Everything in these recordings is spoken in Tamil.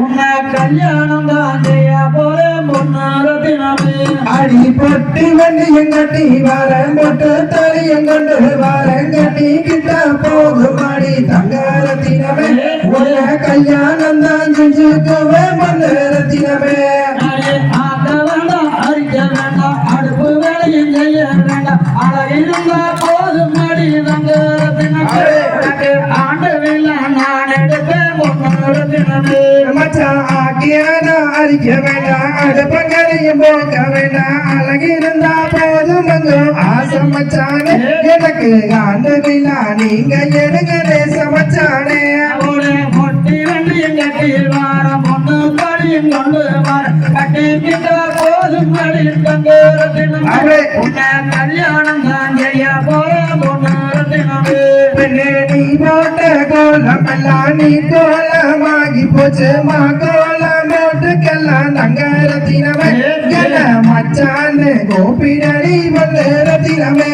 உன்னை கல்யாணம் தான் செய்ய போறேன் பொன்னார தினமே. அடி பொட்டி வண்டியும் கட்டி வாரம் போட்டு தலையும் கிட்ட போதும் அடி. தங்கரத்தினமே உன்னை கல்யாணம் தான் செஞ்சுக்குவே மன்னரத்தினமே அடே, மச்சான் ஆக்கியான அரிக்க வேண்டாம் அடுப்பங்கரையும் போக வேண்டாம் அழகிருந்தா போதும் அங்கும் ஆசை மச்சானே. எனக்கு ஆண்டவில்லா நீங்க எடுங்க சமச்சானே அவளே பொட்டி வண்டியும் கட்டி வாரம் பொண்ணு படியும் கொண்டு வர கட்டி கிட்ட போதும் அடி தங்கர தினமே அவளே உன்னை கல்யாணம் தான் செய்ய போறேன் பொன்னார தினமே பெண்ணே நீ போட்ட கோலம் எல்லாம் நீ கோலமாகி போச்சு மா கோலம் போட்டுக்கெல்லாம் தங்க ரத்தினமே என்ன மச்சான்னு கோபிடடி வந்து ரத்தினமே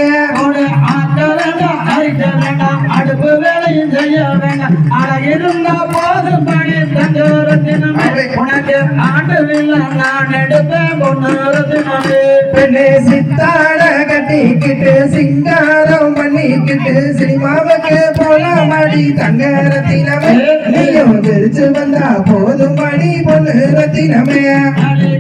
அடுப்பு வேலையும் செய்ய வேண்டாம். அழகிருந்தா போதும் படி தங்கரத்தினமே உனக்கு ஆண்டவில்லை நான் எடுப்பேன் பொன்னரத்தினமே பெண்ணே சித்தாட கட்டிக்கிட்டு சிங்காரம் பண்ணிக்கிட்டு சினிமாவுக்கு போலாமடி. தங்க ரத்தினமே நீயும் தெரிச்சு வந்தா போதும் படி பொண்ணு ரத்தினமே. அடி.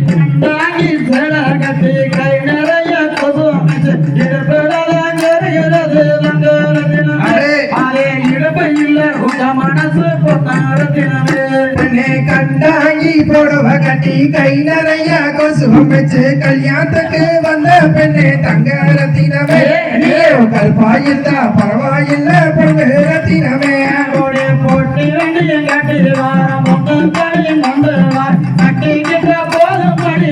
புடவ கட்டி கை நிறைய கொசுவம் வச்சு கல்யாணத்துக்கு வந்த பெண்ணே தங்க ரத்தினமே. நீயோ கல்பாயிருந்தா பரவாயில்ல பொண்ணு ரத்தினமே. போட்டி வாரம் வார் கட்டிக்கிட்ட போதும் படி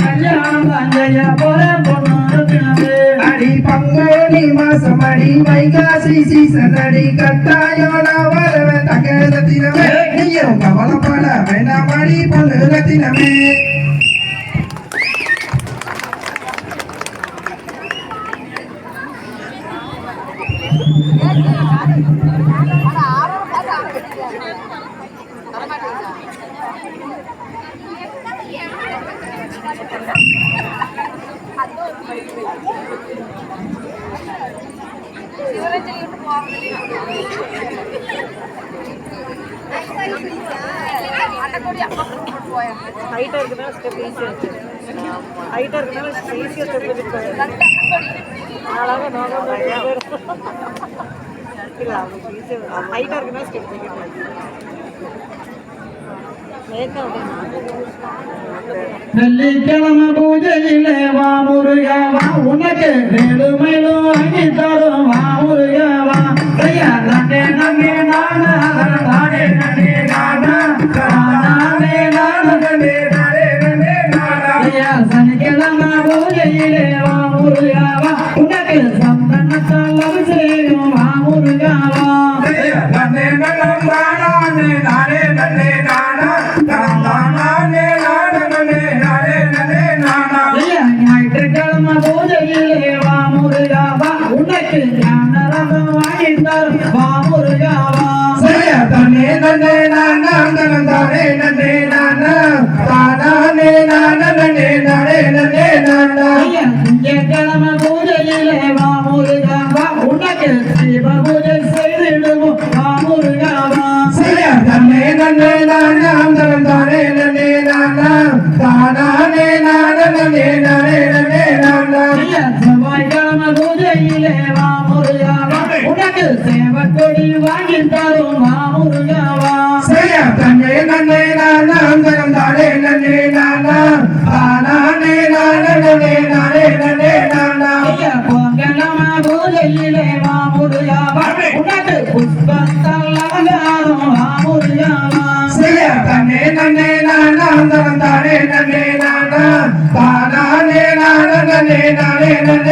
கல்யாணம் அடி பங்குனி மாசம் அடி வைகாசி சீசன் அடி கட்டாயம் நான் வரவேன் தங்க பொண்ணு ரத்தினமே ஹைட்டா இருக்குனால ஸ்டெப் ஈஸியா இருக்கு. ஹைட்டா இருக்குனால ஈஸியா ஸ்டெப் இருக்கு. அவங்களுக்கு ஸ்டெப் வெள்ளிக்கிழமை பூஜையிலே வா முருகவா உனக்கு மேலும் மேலும் வாங்கி சனிக்கிழமை வா முருகவா உனக்கு சந்தனத்தால் அபிஷேகம் வா முருகாவா சேவக்கொடி வாங்கி தரும் வா செய்ய தன்னே நன்னே நானா தனம் தானே நன்னே நானா தானே நானா நானே செய்ய தன்னே நன்னே நானா? தனம் தானே நன்னே நானா? தானே நானே நானே நானே. நன்னே